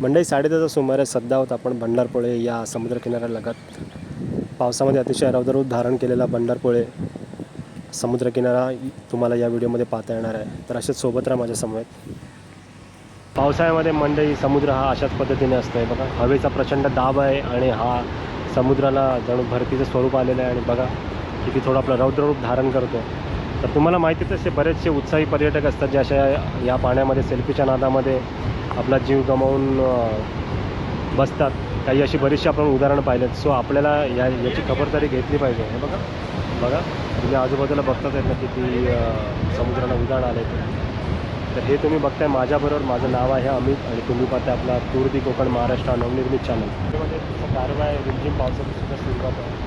मंडई साडेदहाचा सुमारे सध्या आहोत आपण भंडारपोळे या समुद्रकिनाऱ्यालगत. पावसामध्ये अतिशय रौद्ररूप धारण केलेला भंडारपोळे समुद्रकिनारा तुम्हाला या व्हिडिओमध्ये पाहता येणार आहे. तर असेच सोबत राहा माझ्यासमवेत पावसाळ्यामध्ये मंडई समुद्र हा अशाच पद्धतीने असतो आहे बघा हवेचा प्रचंड दाब आहे आणि हा समुद्राला जणू भरतीचं स्वरूप आलेलं आहे. आणि बघा किती थोडं आपलं रौद्ररूप धारण करतो तर तुम्हाला माहितीच असे बरेचसे उत्साही पर्यटक असतात जे अशा या पाण्यामध्ये सेल्फीच्या नादामध्ये आपला जीव गमावून बसतात. काही अशी बरीचशी आपण उदाहरणं पाहिलेत. सो आपल्याला या याची खबरदारी घेतली पाहिजे. हे बघा. बघा. तुम्ही आजूबाजूला बघतात आहेत ना किती समुद्राला उदाहरण आले ते. तर हे तुम्ही बघताय माझ्याबरोबर. माझं नाव आहे अमित आणि तुम्ही पाहताय आपला टूर कोकण महाराष्ट्र नवनिर्मित चॅनल त्यामध्ये तसं आहे रिमझिम पावसाची सुद्धा सुरुवात आहे.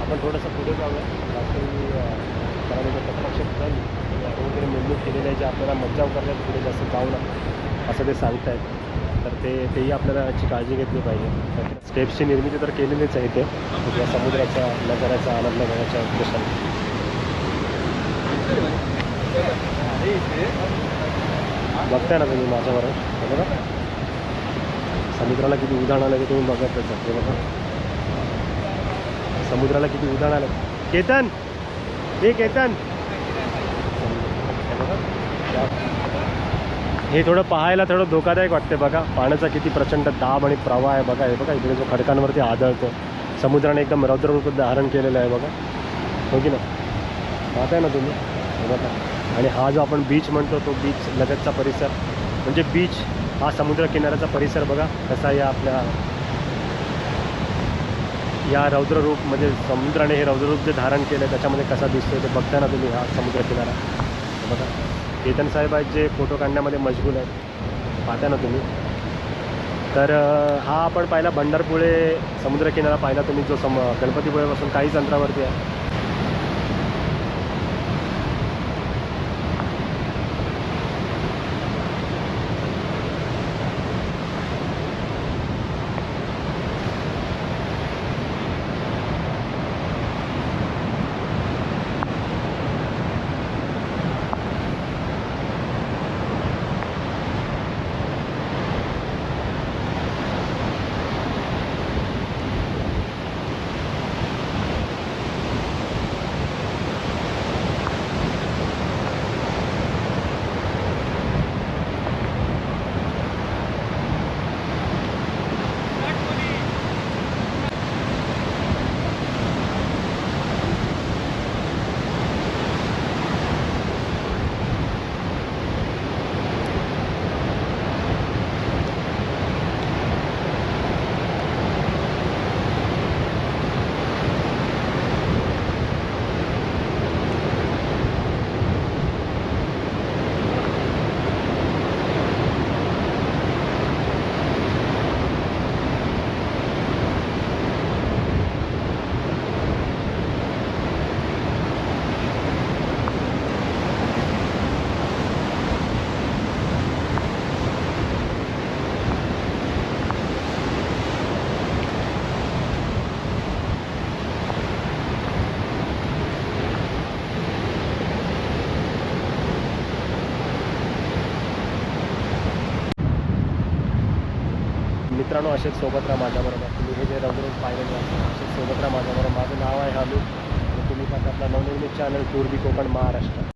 आपण थोडंसं पुढे जाऊया. बाकी कारण तटरक्षक दल वगैरे नेमणूक केलेली आहे जे आपल्याला मज्जाव करण्यात पुढे जास्त जाऊ नका असं ते सांगत आहेत तर ते तेही आपल्याला याची काळजी घेतली पाहिजे. स्टेप्सची निर्मिती तर केलेलीच आहे ते या समुद्राचा नजाऱ्याचा आनंद घेण्याच्या उद्देशाने. बघताय ना तुम्ही माझ्याबरोबर हे बघा समुद्राला किती उदाहरण आलं की तुम्ही बघत बघा समुद्राला किती उदाहरण आलं. केतन! हे केतन. हे बघा. हे थोडं पाहायला थोडं धोकादायक वाटते बघा. पाण्याचा किती प्रचंड दाब आणि प्रवाह आहे बघा. हे बघा इकडे जो खडकांवरती आदळतो समुद्राने एकदम रौद्ररूप धारण केलेलं आहे बघा. हो की ना पाहताय ना तुम्ही? बघा. आणि हा जो आपण बीच म्हणतो तो बीच लगतचा परिसर. म्हणजे बीच हा समुद्र किनाऱ्याचा परिसर बघा. कसा या आपल्या या रौद्ररूप म्हणजे समुद्राने हे रौद्ररूप जे धारण केलं आहे त्याच्यामध्ये कसा दिसतो ते बघताना तुम्ही हा समुद्र किनारा. बघा. केतन साहेब आहेत जे फोटो काढण्यामध्ये मशगूल आहेत. पाहता ना तुम्ही. तर हा आपण पाहिला भंडारपुळे समुद्रकिनारा पाहिला तुम्ही जो सम गणपतीपुळेपासून काहीच अंतरावरती आहे. मित्रांनो असेच सोबत राहा माझ्याबरोबर. तुम्ही हे जे रंगरून पाहिलेले आहे असेच सोबत राहा माझ्याबरोबर. माझं नाव आहे हालू. आणि तुम्ही पाहता आपला नवनिर्मित channel tour B Konkan Maharashtra.